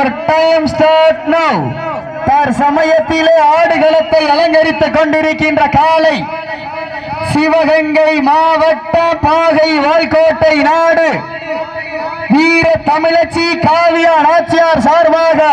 Your time start now தார் ஆடுகளத்தை அலங்கரித்துக் கொண்டிருக்கின்ற காலை. சிவகங்கை மாவட்ட பாகை வாய்க்கோட்டை நாடு. வீர தமிழச்சி காவியா நாச்சியார் சார்பாக.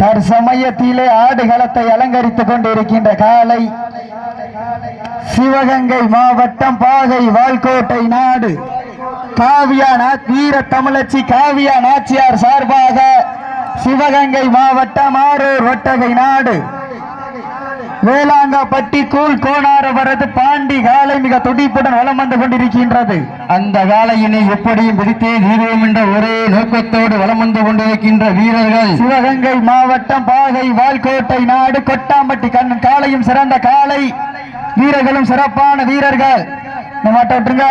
தற்சமயத்திலே ஆடுகளத்தை அலங்கரித்துக் கொண்டிருக்கின்ற காலை சிவகங்கை மாவட்டம் பாகை வால்கோட்டை நாடு. காவியா நா- வீர தமிழச்சி காவியா நாச்சியார் சார்பாக சிவகங்கை மாவட்டம் ஆரூர் ஒட்டகை நாடு. வேளாங்கப்பட்டி கூழ் கோணாரவரது பாண்டி காலை மிக துடிப்புடன் வலம் வந்து கொண்டிருக்கின்றது. அந்த காலையினை எப்படியும் பிடித்தே தீர்வோம் என்ற ஒரே நோக்கத்தோடு வலம் வந்து கொண்டிருக்கின்ற வீரர்கள். சிவகங்கை மாவட்டம் பாகை வால்கோட்டை நாடு கொட்டாம்பட்டி கண்ணன் காலையும் சிறந்த காலை. வீரர்களும் சிறப்பான வீரர்கள். மாட்டை விட்டுருங்க.